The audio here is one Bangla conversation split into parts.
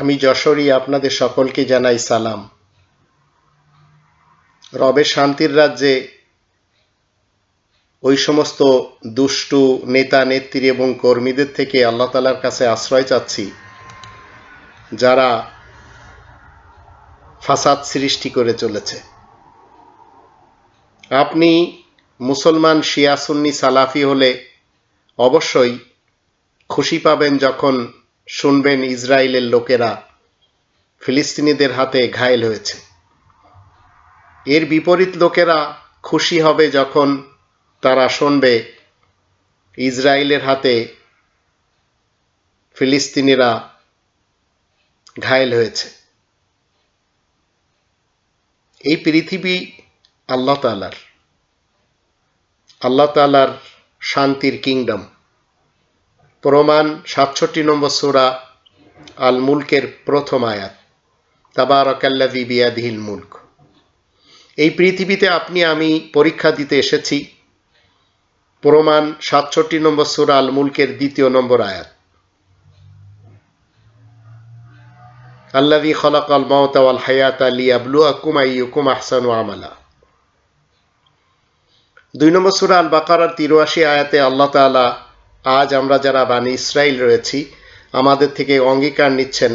আমি যশোরী আপনাদের সকলকে জানাই সালাম। রবের শান্তির রাজ্যে ওই সমস্ত দুষ্টু নেতা, নেত্রী এবং কর্মীদের থেকে আল্লাহ তালার কাছে আশ্রয় চাচ্ছি, যারা ফাসাদ সৃষ্টি করে চলেছে। আপনি মুসলমান শিয়া সুন্নি সালাফি হলে অবশ্যই খুশি পাবেন যখন শুনবেন ইসরায়েলের লোকেরা ফিলিস্তিনিদের হাতে ঘায়েল হয়েছে। এর বিপরীত লোকেরা খুশি হবে যখন তারা শুনবে ইসরায়েলের হাতে ফিলিস্তিনিরা ঘায়েল হয়েছে। এই পৃথিবী আল্লাহ তালার আল্লাহ তালার শান্তির কিংডম। প্রমাণ সাতষট্টি নম্বর সুরা আল মুলকের প্রথম আয়াত। তাবারকাল্লাদি বিয়াদিহিল মুলক। এই পৃথিবীতে আপনি, আমি পরীক্ষা দিতে এসেছি। প্রমাণ সাতষট্টি নম্বর সুরা আল মুলকের দ্বিতীয় নম্বর আয়াত। আল্লাদি খলাক আল মাওতাওয়াল হায়াত আলী আবলু আকুম আইয়ুকুম আহসানু আমালা। দুই নম্বর সুরা আল বাকারার তিরুয়াশি আয়াতে আল্লাহ তালা আজ আমরা যারা বানি ইসরায়েল রয়েছি, আমাদের থেকে অঙ্গীকার নিচ্ছেন,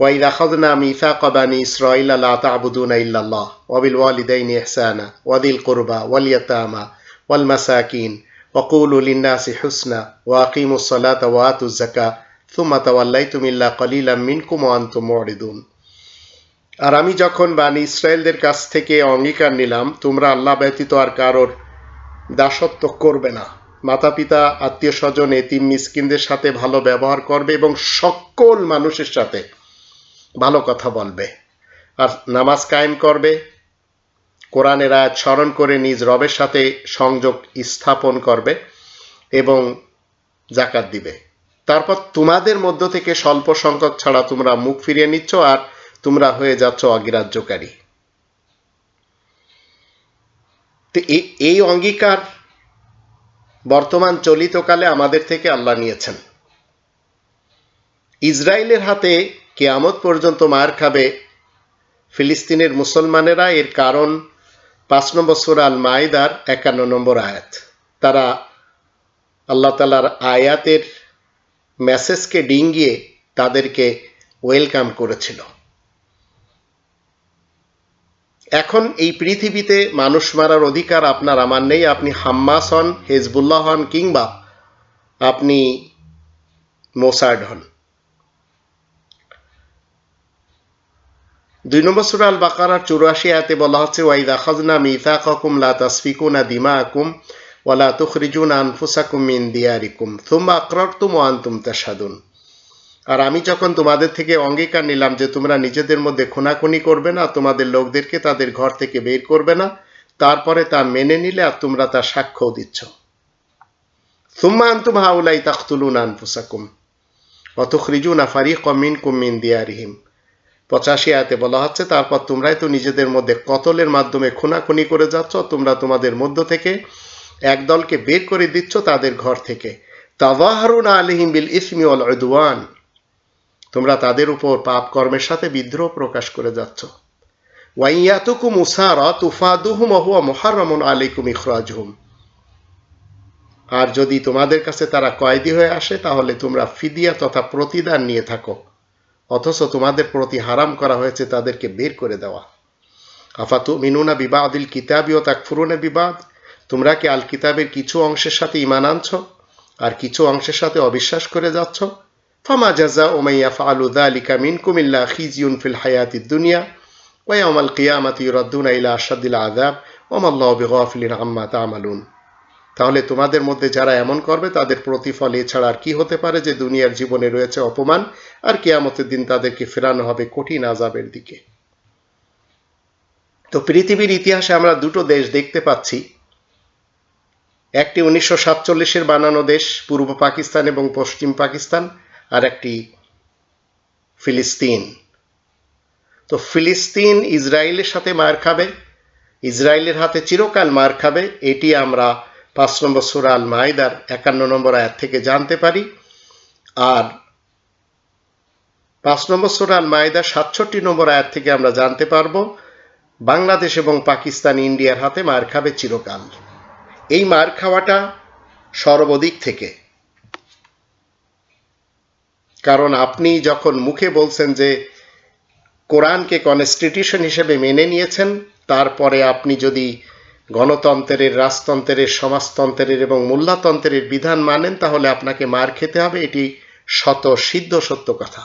ওয়াই রাখাদনা মিফা কবানি ইসরাইল আল্লাহ তাবুদুন ইল্লাল্লাহ ওয়াবিল ওয়ালিদাইন ইহসানা ওয়াদিল কুরবা ওয়ালিয়াতামা ওয়াল মাসাকিন উলিন্নাসি হুসনা ওয়াকিমুস সালাত ওয়াতুজ জাকা থুম্মা তাওয়াল্লাইতুম ইল্লা কলিলাম মিনকুম ওয়া আনতুম মুরিদুন। আর আমি যখন বাণী ইসরায়েলদের কাছ থেকে অঙ্গীকার নিলাম, তোমরা আল্লাহ ব্যতীত আর কারোর দাসত্ব করবে না। মাতা পিতা আত্মীয় স্বজন এতিম, মিসকিনদের সাথে ভালো ব্যবহার করবে এবং সকল মানুষের সাথে ভালো কথা বলবে। আর নামাজ কায়েম করবে, কোরআনের আয়াত স্মরণ করে নিজ রবের সাথে সংযোগ স্থাপন করবে এবং জাকাত দিবে। তারপর তোমাদের মধ্য থেকে স্বল্প সংখ্যক ছাড়া তোমরা মুখ ফিরিয়ে নিচ্ছ আর তোমরা হয়ে যাচ্ছ অগ্রাহ্যকারী। তো এই অঙ্গীকার বর্তমান চলিতকালে আমাদের থেকে আল্লাহ নিয়েছেন। ইসরায়েলের হাতে কেয়ামত পর্যন্ত মার খাবে ফিলিস্তিনের মুসলমানেরা এর কারণ পাঁচ নম্বর সুর আল মাইদার একান্ন নম্বর আয়াত। তারা আল্লাহ তালার আয়াতের মেসেজকে ডিঙ্গিয়ে তাদেরকে ওয়েলকাম করেছিল। এখন এই পৃথিবীতে মানুষ মারার অধিকার আপনার, আমার নেই। আপনি হাম্মাস হন, হেজবুল্লাহ হন, কিংবা আপনি মোসার্ড হন। দুই নম্বর সুরা আল বাকারার চুরাশি আয়াতে বলা হচ্ছে, ওয়াইদ আখাজনা মিফা ককুম লা তাসফিকুনা দিমা আকুম ওয়ালা তুখরিজুন আনফুসাকুম মিন দিয়ারিকুম। থুম্বা আকরারতুম ও আনতুম তাসাদুন আর আমি যখন তোমাদের থেকে অঙ্গীকার নিলাম যে তোমরা নিজেদের মধ্যে খুনাখুনি করবে না, তোমাদের লোকদেরকে তাদের ঘর থেকে বের করবে না, তারপরে তা মেনে নিলে আর তোমরা তার সাক্ষ্য দিচ্ছ। সুম্মা আন্তুম হাউলাই তাখতুলুন আনফুসাকুম অতুখরিজুন আফারি কমিন কুমিন দিয়ারিহিম। পঁচাশি আয়াতে বলা হচ্ছে, তারপর তোমরাই তো নিজেদের মধ্যে কতলের মাধ্যমে খুনাখুনি করে যাচ্ছ, তোমরা তোমাদের মধ্য থেকে এক দলকে বের করে দিচ্ছ তাদের ঘর থেকে। তাওয়াহারুন আলহিম বিল ইসমি অল উদওয়ান। তোমরা তাদের উপর পাপ কর্মের সাথে বিদ্রোহ প্রকাশ করে যাচ্ছ। ওয়াইয়াতুকুম উসারা তুফাদুহুম হুয়া মুহাররামুন আলাইকুম ইখরাজহুম। আর যদি তোমাদের কাছে তারা কয়েদি হয়ে আসে, তাহলে তোমরা ফিদিয়া তথা প্রতিদান নিয়ে থাকো। অথচ তোমাদের প্রতি হারাম করা হয়েছে তাদেরকে বের করে দেওয়া। আফাতু মিনুনা বিবাদিল কিতাবি ও তাকফুরুনে বিবাদ। তোমরা কি আল কিতাবের কিছু অংশের সাথে ইমান আনছ? আর কিছু অংশের সাথে অবিশ্বাস করে যাচ্ছ? ফামা জাজা ওমাইয়া ফালু দালিকা মিনকুম ইল্লা খিজিউন ফিল হায়াতি দুনিয়া ওয়াউম আল কিয়ামাতি ইউরাদ্দুনা ইলা আশাদ্দিল আযাব ওমাল্লাহু বিগাফিলিন আম্মা তা'মালুন তাহলে তোমাদের মধ্যে যারা এমন করবে, তাদের প্রতিফল এছাড়া আর কি হতে পারে যে দুনিয়ার জীবনে রয়েছে অপমান? আর কেয়ামতের দিন তাদেরকে ফেরানো হবে কঠিন আজাবের দিকে। তো পৃথিবীর ইতিহাসে আমরা দুটো দেশ দেখতে পাচ্ছি। একটি উনিশশো সাতচল্লিশের বানানো দেশ, পূর্ব পাকিস্তান এবং পশ্চিম পাকিস্তান। আর একটি ফিলিস্তিন। তো ফিলিস্তিন ইসরায়েলের সাথে মার খাবে, ইসরায়েলের হাতে চিরকাল মার খাবে, এটি আমরা পাঁচ নম্বর সুরা আল মাইদার একান্ন নম্বর আয়াত থেকে জানতে পারি। আর পাঁচ নম্বর সুরাল মায়দা সাতষট্টি নম্বর আয়াত থেকে আমরা জানতে পারব, বাংলাদেশ এবং পাকিস্তান ইন্ডিয়ার হাতে মার খাবে চিরকাল। এই মার খাওয়াটা সর্বদিক থেকে। কারণ আপনি যখন মুখে বলছেন যে কোরআনকে কনস্টিটিউশন হিসেবে মেনে নিয়েছেন, তারপরে আপনি যদি গণতন্ত্রের, রাজতন্ত্রের, সমাজতন্ত্রের এবং মূল্যতন্ত্রের বিধান মানেন, তাহলে আপনাকে মার খেতে হবে। এটি শত সিদ্ধ, সত্য কথা।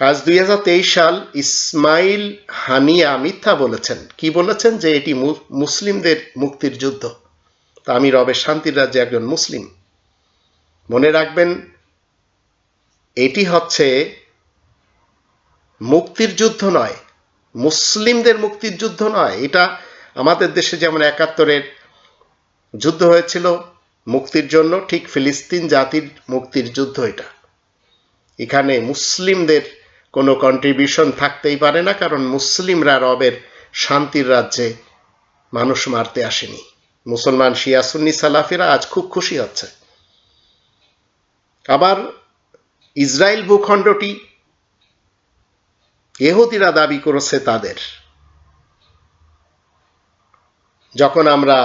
আজ দুই হাজার তেইশ সাল ইসমাইল হানিয়া মিথ্যা বলেছেন। কি বলেছেন? যে এটি মুসলিমদের মুক্তির যুদ্ধ। তা আমি রবের শান্তির রাজ্যে একজন মুসলিম। মনে রাখবেন এটি হচ্ছে মুক্তির যুদ্ধ নয়। মুসলিমদের মুক্তির যুদ্ধ নয়। এটা আমাদের দেশে যেমন একাত্তরের যুদ্ধ হয়েছিল, মুক্তির জন্য ঠিক ফিলিস্তিন জাতির মুক্তির যুদ্ধ এটা। এখানে মুসলিমদের কোনো কন্ট্রিবিউশন থাকতেই পারে না, কারণ মুসলিমরা রবের শান্তির রাজ্যে মানুষ মারতে আসেনি। মুসলমান শিয়া সুন্নি সালাফিরা আজ খুব খুশি হচ্ছে। আবার ইসরায়েল ভূখণ্ডটি এহুদিরা দাবি করেছে তাদের। যখন আমরা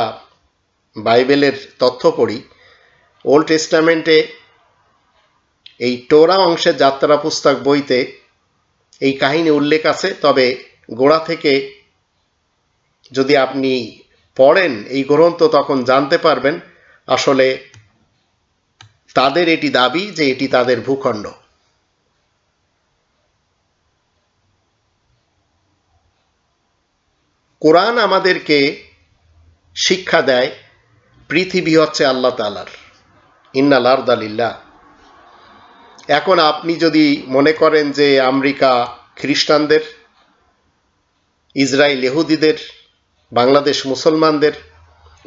বাইবেলের তথ্য পড়ি ওল্ড টেস্টামেন্টে এই টোরা অংশের যাত্রা পুস্তক বইতে এই কাহিনী উল্লেখ আছে, তবে গোড়া থেকে যদি আপনি পড়েন এই গ্রন্থ তখন জানতে পারবেন আসলে তাদের এটি দাবি যে এটি তাদের ভূখণ্ড। কোরআন আমাদেরকে শিক্ষা দেয়, পৃথিবী হচ্ছে আল্লাহ তালার ইন্নাল আর্দালিল্লাহ এখন আপনি যদি মনে করেন যে আমেরিকা খ্রিস্টানদের, ইসরায়েল ইহুদিদের, বাংলাদেশ মুসলমানদের,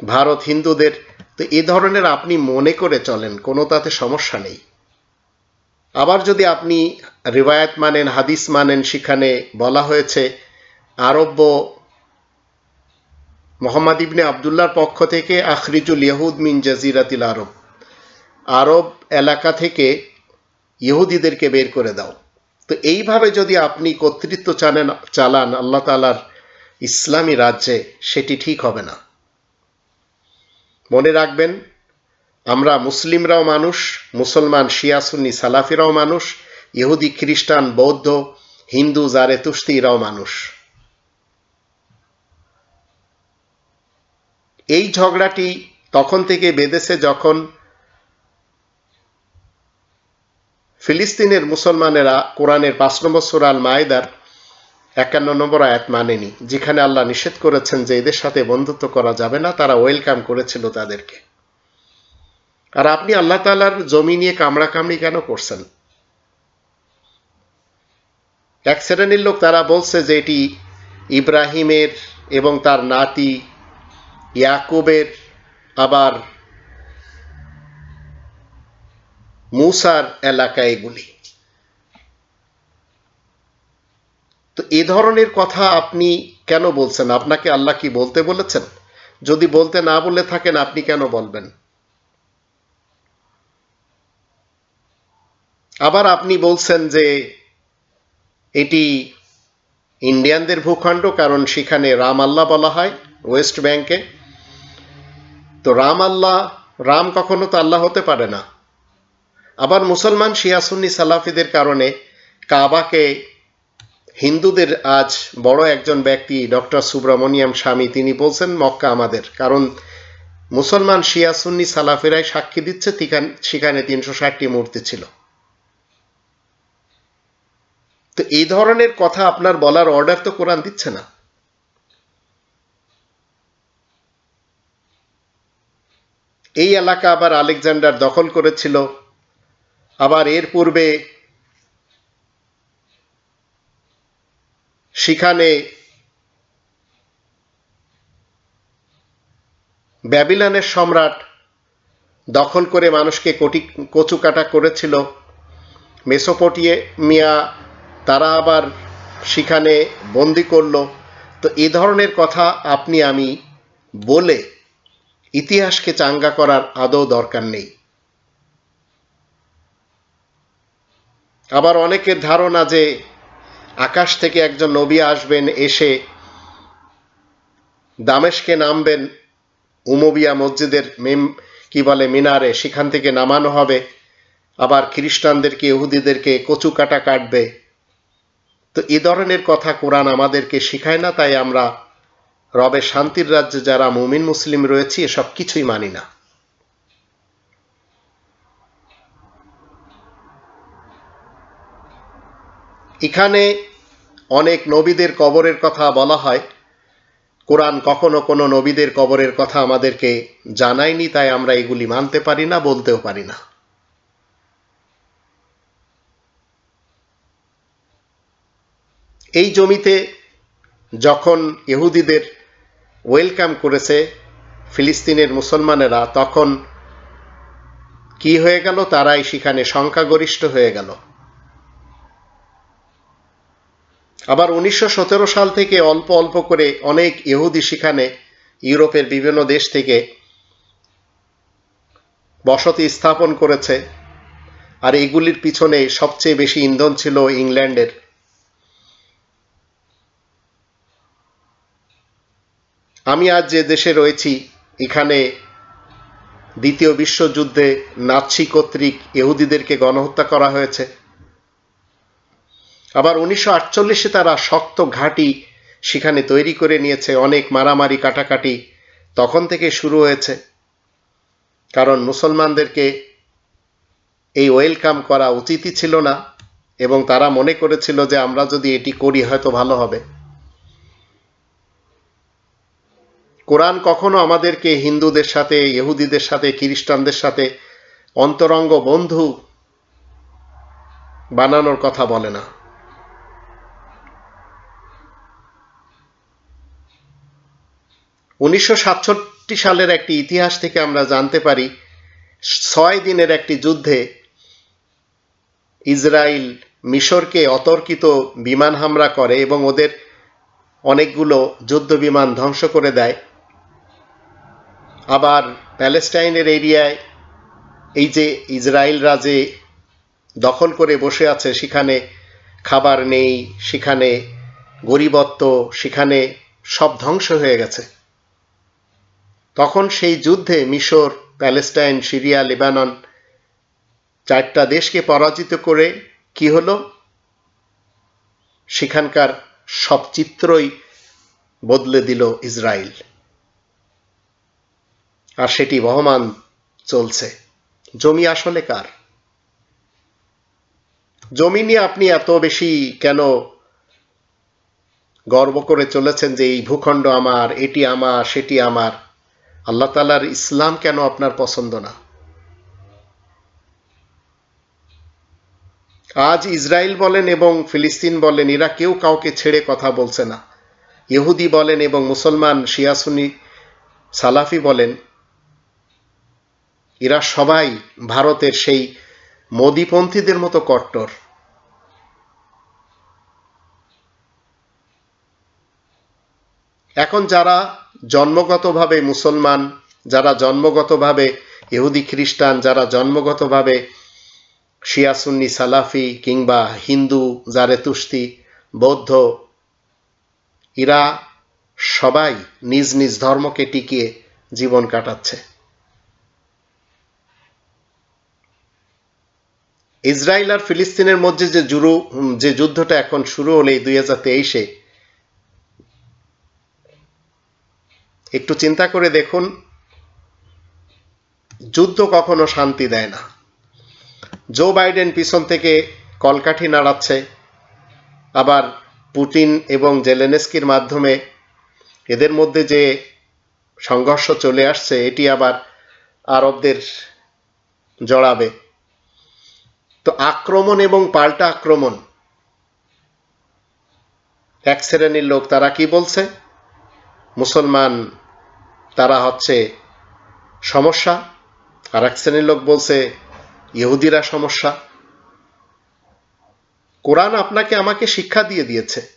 ভারত হিন্দুদের তো এ ধরনের আপনি মনে করে চলেন, কোনো তাতে সমস্যা নেই। আবার যদি আপনি রিবায়াত মানেন, হাদিস মানেন, সেখানে বলা হয়েছে, আরব্য মোহাম্মদ ইবনে আবদুল্লার পক্ষ থেকে আখরিজুল ইহুদ মিন জাজিরাতিল আরব। আরব এলাকা থেকে ইহুদিদেরকে বের করে দাও। তো এইভাবে যদি আপনি কর্তৃত্ব চানেন, চালান, আল্লাহ তালার ইসলামী রাজ্যে, সেটি ঠিক হবে না। মনে রাখবেন, আমরা মুসলিমরাও মানুষ, মুসলমান শিয়া, সুন্নি, সালাফিরাও মানুষ, ইহুদি, খ্রিস্টান, বৌদ্ধ, হিন্দু জারে তুস্তিরাও মানুষ। এই ঝগড়াটি তখন থেকে বেঁধেছে যখন ফিলিস্তিনের মুসলমানেরা কোরআনের পাঁচ নম্বর সুরাল মায়দার একান্ন নম্বর আয়াত মানেনি। যেখানে আল্লাহ নিষেধ করেছেন যে এদের সাথে বন্ধুত্ব করা যাবে না, তারা ওয়েলকাম করেছিল তাদেরকে। আর আপনি আল্লাহ তালার জমি নিয়ে কামড়া কামড়ি কেন করছেন? এক শ্রেণির লোক তারা বলছে যে এটি ইব্রাহিমের এবং তার নাতি ইয়াকুবের, আবার মুসার এলাকা এগুলি। তো এ ধরনের কথা আপনি কেন বলছেন? আপনাকে আল্লাহ কি বলতে বলেছেন? যদি বলতে না বলে থাকেন, আপনি কেন বলবেন? আবার আপনি বলছেন যে এটি ইন্ডিয়ানদের ভূখণ্ড, কারণ সেখানে রাম আল্লাহ বলা হয়, ওয়েস্ট ব্যাংকে। তো রাম আল্লাহ, রাম কখনো তো আল্লাহ হতে পারে না। আবার মুসলমান শিয়াসুন্নি সালাফিদের কারণে কাবাকে হিন্দুদের আজ বড় একজন ব্যক্তি, ডক্টর সুব্রমণিয়াম স্বামী। তিনি বলছেন, মক্কা আমাদের। কারণ মুসলমান শিয়া সুন্নি সালাফেরাই সাক্ষী দিচ্ছে সেখানে তিনশো ষাটটি মূর্তি ছিল। তো এই ধরনের কথা আপনার বলার অর্ডার তো কোরআন দিচ্ছে না। এই এলাকা আবার আলেকজান্ডার দখল করেছিল। আবার এর পূর্বে সেখানে ব্যাবিলনের সম্রাট দখল করে মানুষকে কোটি কচুকাটা করেছিল। মেসোপটিয়ামিয়া তারা আবার সেখানে বন্দি করল। তো এ ধরনের কথা আপনি আমি বলে ইতিহাসকে চাঙ্গা করার আদৌ দরকার নেই। আবার অনেকের ধারণা যে আকাশ থেকে একজন নবী আসবেন, এসে দামেশকে নামবেন উমবিয়া মসজিদের মেম, কি বলে, মিনারে। সেখান থেকে নামানো হবে। আবার খ্রিস্টানদেরকে, ইহুদিদেরকে কচু কাটা কাটবে। তো এ ধরনের কথা কোরআন আমাদেরকে শিখায় না, তাই আমরা রবের শান্তির রাজ্যে যারা মুমিন, মুসলিম রয়েছি, এসব কিছুই মানি না। এখানে অনেক নবীদের কবরের কথা বলা হয়। কোরআন কখনো কোনো নবীদের কবরের কথা আমাদেরকে জানায়নি, তাই আমরা এগুলি মানতে পারি না, বলতেও পারি না। এই জমিতে যখন ইহুদিদের ওয়েলকাম করেছে ফিলিস্তিনের মুসলমানেরা, তখন কি হয়ে গেল? তারাই সেখানে সংখ্যাগরিষ্ঠ হয়ে গেল। আবার উনিশশো সতেরো সাল থেকে অল্প অল্প করে অনেক ইহুদি সেখানে ইউরোপের বিভিন্ন দেশ থেকে বসতি স্থাপন করেছে। আর এগুলির পিছনে সবচেয়ে বেশি ইন্ধন ছিল ইংল্যান্ডের। আমি আজ যে দেশে রয়েছি, এখানে দ্বিতীয় বিশ্বযুদ্ধে নাৎসি কর্তৃক ইহুদিদেরকে গণহত্যা করা হয়েছে। আবার উনিশশো আটচল্লিশে তারা শক্ত ঘাঁটি সেখানে তৈরি করে নিয়েছে অনেক মারামারি কাটাকাটি। তখন থেকে শুরু হয়েছে। কারণ মুসলমানদেরকে এই ওয়েলকাম করা উচিতই ছিল না এবং তারা মনে করেছিল যে আমরা যদি এটি করি হয়তো ভালো হবে। কোরআন কখনো আমাদেরকে হিন্দুদের সাথে, ইহুদিদের সাথে, খ্রিস্টানদের সাথে অন্তরঙ্গ বন্ধু বানানোর কথা বলে না। উনিশশো সাতষট্টি সালের একটি ইতিহাস থেকে আমরা জানতে পারি, ছয় দিনের একটি যুদ্ধে ইসরায়েল মিশরকে অতর্কিত বিমান হামলা করে এবং ওদের অনেকগুলো যুদ্ধ বিমান ধ্বংস করে দেয়। আবার প্যালেস্টাইনের এরিয়ায় এই যে ইসরায়েলরা যে দখল করে বসে আছে, সেখানে খাবার নেই, সেখানে গরিবত্ব, সেখানে সব ধ্বংস হয়ে গেছে। তখন সেই যুদ্ধে মিশর, প্যালেস্টাইন, সিরিয়া, লেবানন চারটা দেশকে পরাজিত করে কি হলো? সেখানকার সব চিত্রই বদলে দিল ইসরায়েল। আর সেটি বহমান চলছে। জমি আসলে কার? জমি নিয়ে আপনি এত বেশি কেন গর্ব করে চলেছেন যে এই ভূখণ্ড আমার, এটি আমার, সেটি আমার? আল্লাহ তালার ইসলাম কেন আপনার পছন্দ না? আজ ইসরায়েল বলেন এবং ফিলিস্তিন বলেন, এরা কেউ কাউকে ছেড়ে কথা বলছে না। ইহুদি বলেন এবং মুসলমান শিয়াসুনি সালাফি বলেন, এরা সবাই ভারতের সেই মোদিপন্থীদের মতো কট্টর। এখন যারা জন্মগতভাবে মুসলমান, যারা জন্মগতভাবে ইহুদি খ্রিস্টান, যারা জন্মগতভাবে শিয়াসুন্নি সালাফি কিংবা হিন্দু জারেতুস্তি বৌদ্ধ, এরা সবাই নিজ নিজ ধর্মকে টিকিয়ে জীবন কাটাচ্ছে। ইসরায়েল আর ফিলিস্তিনের মধ্যে যে জুরু যে যুদ্ধটা এখন শুরু হলে দুই হাজার তেইশে একটু চিন্তা করে দেখুন, যুদ্ধ কখনো শান্তি দেয় না। জো বাইডেন পিছন থেকে কলকাঠি নাড়াচ্ছে, আবার পুটিন এবং জেলেনেস্কির মাধ্যমে এদের মধ্যে যে সংঘর্ষ চলে আসছে, এটি আবার আরবদের জড়াবে। তো আক্রমণ এবং পাল্টা আক্রমণ, এক শ্রেণির লোক তারা কি বলছে? মুসলমান, তারা হচ্ছে সমস্যা। আর এক শ্রেণির লোক বলছে, ইহুদিরা সমস্যা। কোরআন আপনাকে আমাকে শিক্ষা দিয়ে দিয়েছে।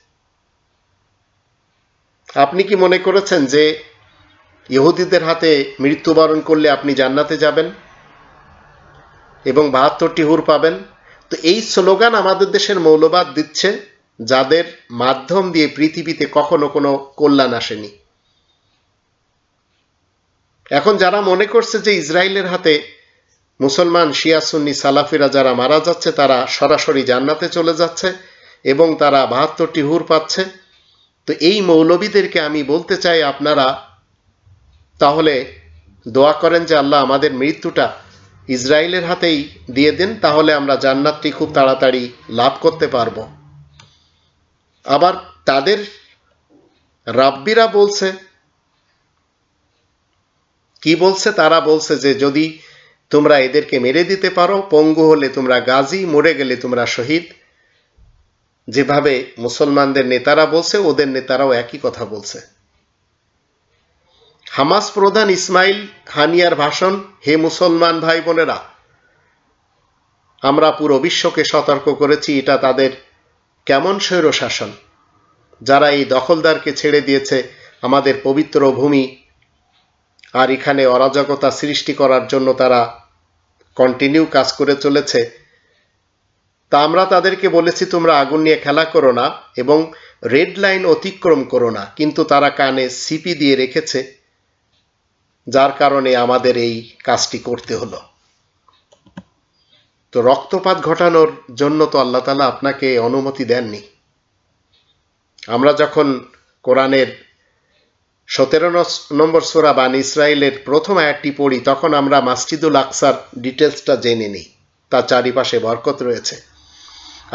আপনি কি মনে করেছেন যে ইহুদিদের হাতে মৃত্যুবরণ করলে আপনি জান্নাতে যাবেন এবং বাহাত্তরটি হুর পাবেন? তো এই স্লোগান আমাদের দেশের মৌলবাদ দিচ্ছে, যাদের মাধ্যম দিয়ে পৃথিবীতে কখনো কোনো কল্যাণ আসেনি। এখন যারা মনে করছে যে ইসরায়েলের হাতে মুসলমান, শিয়া, সুন্নি, সালাফিরা যারা মারা যাচ্ছে, তারা সরাসরি জান্নাতে চলে যাচ্ছে এবং তারা বাহাত্তরটি হুর পাচ্ছে, তো এই মৌলবীদেরকে আমি বলতে চাই আপনারা তাহলে দোয়া করেন যে আল্লাহ আমাদের মৃত্যুটা ইসরায়েলের হাতেই দিয়ে দেন, তাহলে আমরা জান্নাতটি খুব তাড়াতাড়ি লাভ করতে পারব। আবার তাদের রাব্বিরা বলছে কি বলছে? তারা বলছে যে যদি তোমরা এদেরকে মেরে দিতে পারো, পঙ্গু হলে তোমরা গাজী, মরে গেলে তোমরা শহীদ। যেভাবে মুসলমানদের নেতারা বলছে, ওদের নেতারাও একই কথা বলছে। হামাস প্রধান ইসমাইল হানিয়ার ভাষণ, হে মুসলমান ভাই বোনেরা আমরা পুরো বিশ্বকে সতর্ক করেছি, এটা তাদের কেমন স্বৈর শাসন যারা এই দখলদারকে ছেড়ে দিয়েছে, আমাদের পবিত্র ভূমি আর এখানে অরাজকতা সৃষ্টি করার জন্য তারা কন্টিনিউ কাজ করে চলেছে। তা আমরা তাদেরকে বলেছি, তোমরা আগুন নিয়ে খেলা করো না এবং রেড লাইন অতিক্রম করো না। কিন্তু তারা কানে সিপি দিয়ে রেখেছে, যার কারণে আমাদের এই কাজটি করতে হলো। তো রক্তপাত ঘটানোর জন্য তো আল্লাহ তালা আপনাকে অনুমতি দেননি। আমরা যখন কোরআনের সতেরো নম্বর সোরা বান ইসরায়েলের প্রথম আয়াতটি পড়ি, তখন আমরা মাসজিদুল আকসার ডিটেলসটা জেনে নিই। তার চারিপাশে বরকত রয়েছে।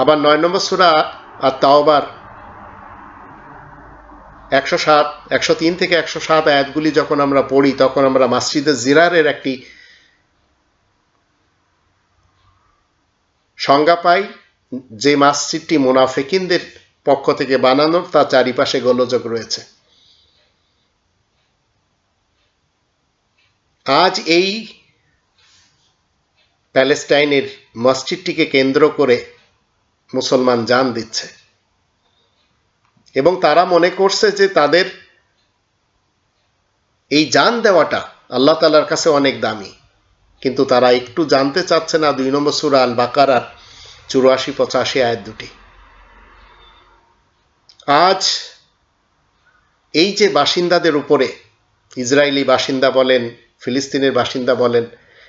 আবার নয় নম্বর সোরা আর তাওবার, একশো সাত, একশো তিন থেকে একশো সাত আয়াতগুলি যখন আমরা পড়ি, তখন আমরা মাসজিদে জিরারের একটি সংজ্ঞা পাই, যে মসজিদটি মোনাফেকিনদের পক্ষ থেকে বানানোর, তার চারিপাশে গোলযোগ রয়েছে। আজ এই প্যালেস্টাইনের মসজিদটিকে কেন্দ্র করে মুসলমান জান দিচ্ছে। এবং তারা মনে করছে যে তাদের এই জান দেওয়াটা আল্লাহ তালার কাছে অনেক দামি। কিন্তু তারা একটু জানতে চাচ্ছে না দুই নম্বর সুরা আল বাকারার চুরাশি, পঁচাশি আয়ের দুটি। আজ এই যে বাসিন্দাদের উপরে, ইসরায়েলি বাসিন্দা বলেন ফিলিস্তিনের বাসিন্দা বলেন,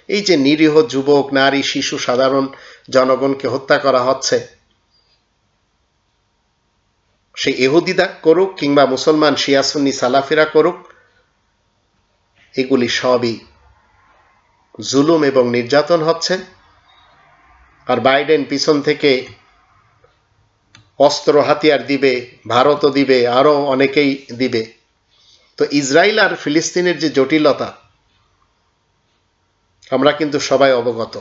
এই যে নিরীহ যুবক, নারী, শিশু, সাধারণ জনগণকে হত্যা করা হচ্ছে, সে এহুদিদা করুক কিংবা মুসলমান শিয়াসুন্নি সালাফিরা করুক, এগুলি সবই জুলুম এবং নির্যাতন হচ্ছে। আর বাইডেন পিছন থেকে অস্ত্র হাতিয়ার দিবে, ভারতও দিবে, আরও অনেকেই দিবে। তো ইসরায়েল আর ফিলিস্তিনের যে জটিলতা আমরা কিন্তু সবাই অবগত।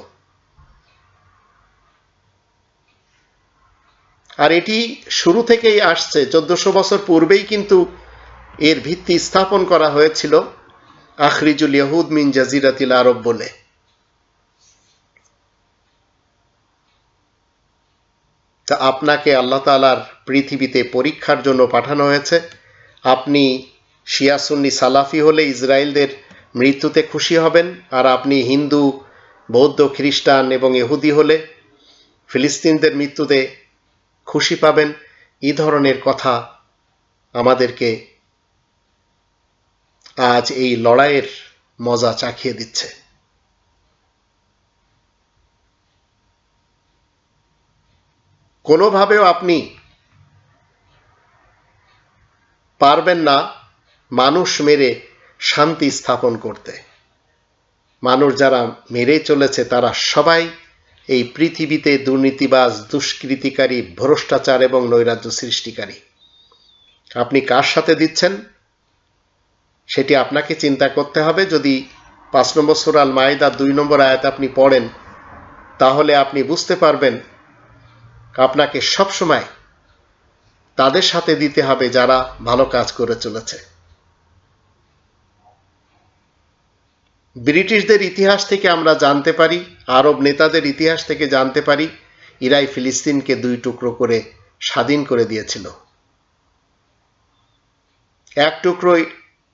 আর এটি শুরু থেকেই আসছে, চোদ্দশো বছর পূর্বেই কিন্তু এর ভিত্তি স্থাপন করা হয়েছিল আখরিজুল ইহুদ মিন জাজিরাতিল আরব বলে। তা আপনাকে আল্লাহ তালার পৃথিবীতে পরীক্ষার জন্য পাঠানো হয়েছে। আপনি শিয়াসুন্নি সালাফি হলে ইসরায়েলদের মৃত্যুতে খুশি হবেন। আর আপনি হিন্দু, বৌদ্ধ, খ্রিস্টান এবং এহুদি হলে ফিলিস্তিনদের মৃত্যুতে খুশি পাবেন। এই ধরনের কথা আমাদেরকে আজ এই লড়াইয়ের মজা চাখিয়ে দিচ্ছে। কোনোভাবেও আপনি পারবেন না মানুষ মেরে শান্তি স্থাপন করতে। মানুষ যারা মেরে চলেছে, তারা সবাই এই পৃথিবীতে দুর্নীতিবাজ, দুষ্কৃতিকারী, ভ্রষ্টাচার এবং নৈরাজ্য সৃষ্টিকারী। আপনি কার সাথে দিচ্ছেন? সেটি আপনাকে চিন্তা করতে হবে। যদি পাঁচ নম্বর সুরাল মায়েদা দুই নম্বর আয়াত আপনি পড়েন, তাহলে আপনি বুঝতে পারবেন আপনাকে সবসময় তাদের সাথে দিতে হবে যারা ভালো কাজ করে চলেছে। ব্রিটিশদের ইতিহাস থেকে আমরা জানতে পারি, আরব নেতাদের ইতিহাস থেকে জানতে পারি, ইরাই ফিলিস্তিনকে দুই টুকরো করে স্বাধীন করে দিয়েছিল। এক টুকরোই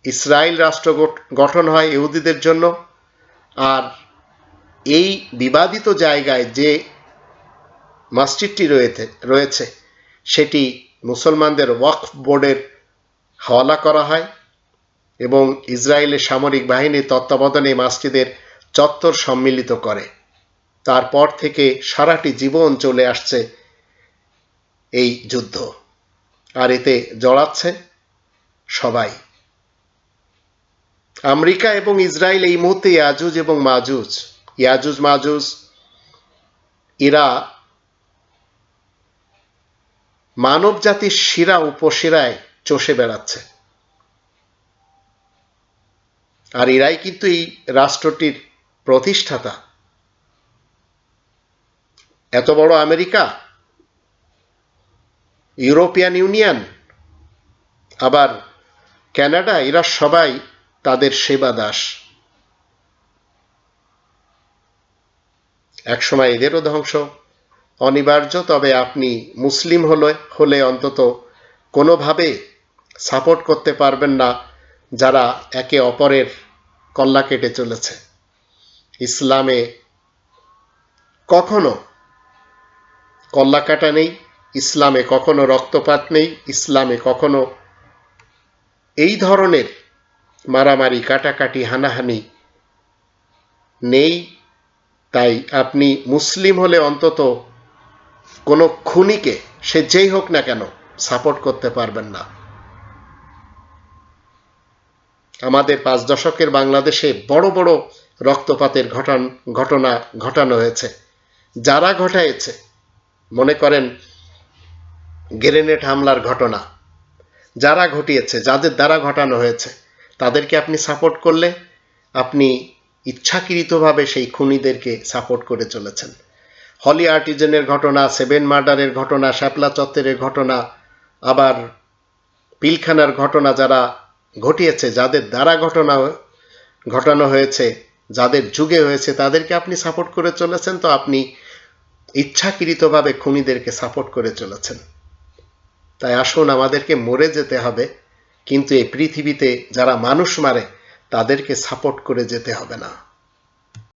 ইসরায়েল রাষ্ট্র গঠন হয় ইহুদিদের জন্য, আর এই বিবাদিত জায়গায় যে মসজিদটি রয়েছে রয়েছে, সেটি মুসলমানদের ওয়াকফ বোর্ডের হাওয়ালা করা হয়। এবং ইসরায়েলের সামরিক বাহিনীর তত্ত্বাবধানে মসজিদের চত্বর সম্মিলিত করে। তারপর থেকে সারাটি জীবন চলে আসছে এই যুদ্ধ। আর এতে জড়াচ্ছে সবাই। আমেরিকা এবং ইসরায়েল এই মুহূর্তে ইয়াজুজ এবং মাজুজ। ইয়াজুজ, মাজুজ এরা মানব জাতির শিরা উপশিরায় চষে বেড়াচ্ছে। আর এরাই কিন্তু এই রাষ্ট্রটির প্রতিষ্ঠাতা। এত বড় আমেরিকা, ইউরোপিয়ান ইউনিয়ন, আবার ক্যানাডা, এরা সবাই তাদের সেবা দাস একসময় এদেরও ধ্বংস, অনিবার্য, তবে আপনি মুসলিম হলে হলে অন্তত কোনোভাবে সাপোর্ট করতে পারবেন না। যারা একে অপরের কল্লা কেটে চলেছে। ইসলামে কখনো কল্লা কাটা নেই, ইসলামে কখনো রক্তপাত নেই, ইসলামে কখনো এই ধরনের মারামারি, কাটাকাটি, হানাহানি নেই। তাই আপনি মুসলিম হলে অন্তত কোনো খুনিকে, সে যেই হোক না কেন, সাপোর্ট করতে পারবেন না। আমাদের পাঁচ দশকের বাংলাদেশে বড় বড় রক্তপাতের ঘটন, ঘটনা ঘটানো হয়েছে। যারা ঘটাইছে মনে করেন গ্রেনেড হামলার ঘটনা, যারা ঘটিয়েছে, যাদের দ্বারা ঘটানো হয়েছে, তাদেরকে আপনি সাপোর্ট করলে আপনি ইচ্ছাকৃতভাবে সেই খুনিদেরকে সাপোর্ট করে চলেছেন। হলি আর্টিজেনের ঘটনা, সেভেন মার্ডারের ঘটনা শ্যাপলা চত্বরের ঘটনা, আবার পিলখানার ঘটনা যারা ঘটিয়েছে, যাদের দ্বারা ঘটনা ঘটানো হয়েছে, যাদের যুগে হয়েছে, তাদেরকে আপনি সাপোর্ট করে চলেছেন তো আপনি ইচ্ছাকৃতভাবে খুনিদেরকে সাপোর্ট করে চলেছেন। তাই আসুন আমাদেরকে মরে যেতে হবে, কিন্তু এই পৃথিবীতে যারা মানুষ মারে, তাদেরকে সাপোর্ট করে যেতে হবে না।